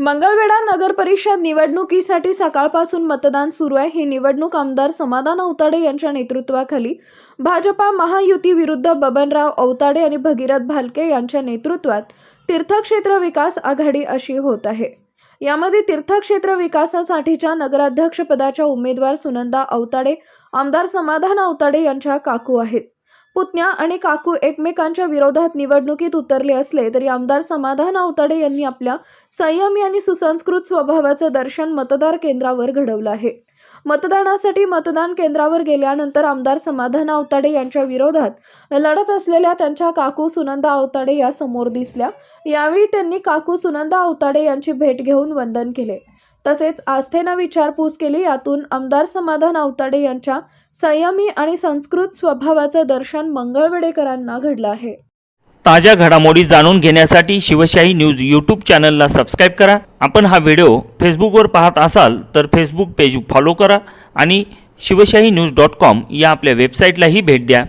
मंगळवेढा नगर परिषद निवडणुकीसाठी सकाळपासून मतदान सुरू आहे. ही निवडणूक आमदार समाधान अवताडे यांच्या नेतृत्वाखाली भाजपा महायुती विरुद्ध बबनराव अवताडे आणि भगीरथ भालके यांच्या नेतृत्वात तीर्थक्षेत्र विकास आघाडी अशी होत आहे. यामध्ये तीर्थक्षेत्र विकासासाठीच्या नगराध्यक्षपदाच्या उमेदवार सुनंदा अवताडे आमदार समाधान अवताडे यांच्या काकू आहेत. पुतण्या आणि काकू एकमेकांच्या विरोधात निवडणुकीत उतरले असले तरी आमदार समाधान अवताडे यांनी आपल्या संयमी आणि सुसंस्कृत स्वभावाचं दर्शन मतदार केंद्रावर घडवलं आहे. मतदानासाठी मतदान केंद्रावर गेल्यानंतर आमदार समाधान अवताडे यांच्या विरोधात लढत असलेल्या त्यांच्या काकू सुनंदा अवताडे या समोर दिसल्या. यावेळी त्यांनी काकू सुनंदा अवताडे यांची भेट घेऊन वंदन केले. तसेच आस्थेनं विचारपूस केली यातून आमदार समाधान अवताडे यांच्या संयमी आणि संस्कृत स्वभावाचं दर्शन मंगळवेडेकरांना घडलं आहे. ताज्या घडामोडी जाणून घेण्यासाठी शिवशाही न्यूज यूट्यूब चॅनलला सबस्क्राईब करा. आपण हा व्हिडिओ फेसबुकवर पाहत असाल तर फेसबुक पेज फॉलो करा आणि शिवशाही न्यूज डॉट कॉम या आपल्या वेबसाईटलाही भेट द्या.